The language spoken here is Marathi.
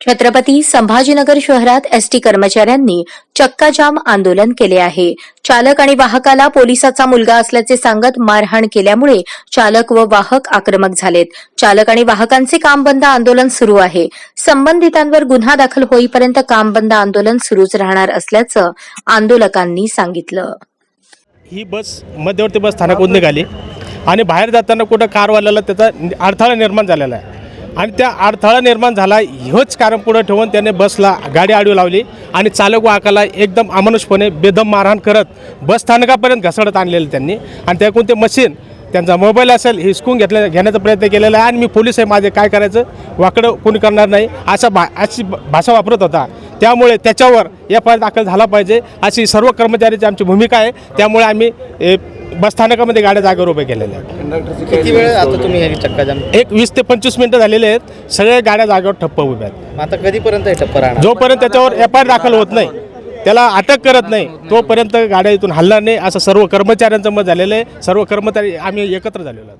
छत्रपती संभाजीनगर शहरात एसटी कर्मचाऱ्यांनी चक्काजाम आंदोलन केले आहे. चालक आणि वाहकाला पोलिसाचा मुलगा असल्याचे सांगत मारहाण केल्यामुळे चालक व वाहक आक्रमक झालेत. चालक आणि वाहकांचे काम बंद आंदोलन सुरू आहे. संबंधितांवर गुन्हा दाखल होईपर्यंत काम बंद आंदोलन सुरूच राहणार असल्याचं आंदोलकांनी सांगितलं. ही बस मध्यवर्ती बस स्थानकातून निघाली आणि बाहेर जाताना कुठं कारवाल्याला त्याचा अडथळा निर्माण झालेला आहे. आणि त्या अडथळा निर्माण झाला हेच कारण पुढं ठेवून त्याने बसला गाडी आडवी लावली आणि चालक वाहकाला एकदम अमानुषपणे बेदम मारहाण करत बस स्थानकापर्यंत घसडत आणलेलं त्यांनी. आणि त्याकडून ते मशीन त्यांचा मोबाईल असेल हिसकून घेतल्या घेण्याचा प्रयत्न केलेला आहे आणि मी पोलीस आहे माझे काय करायचं? वाकडं कोणी करणार नाही. असा भा अशी भाषा वापरत होता. त्यामुळे त्याच्यावर एफ आय दाखल झाला पाहिजे. अशी सर्व कर्मचाऱ्याची आमची भूमिका आहे. त्यामुळे आम्ही ए, बसस्थानकामध्ये गाड्या जागेवर उभे केलेल्या आहेत. किती वेळ आता तुम्ही हे चक्का जाम एक वीस ते पंचवीस मिनटं झालेले आहेत. सगळ्या गाड्या जागेवर ठप्प उभ्या आहेत. आता कधीपर्यंत हे टप्पर राहणार? जोपर्यंत त्याच्यावर एफ आय दाखल होत नाही त्याला अटक करत नाही तोपर्यंत गाड्या इथून हलणार नाही असं सर्व कर्मचाऱ्यांचं मत झालेलं आहे. सर्व कर्मचारी आम्ही एकत्र झालेलो आहोत.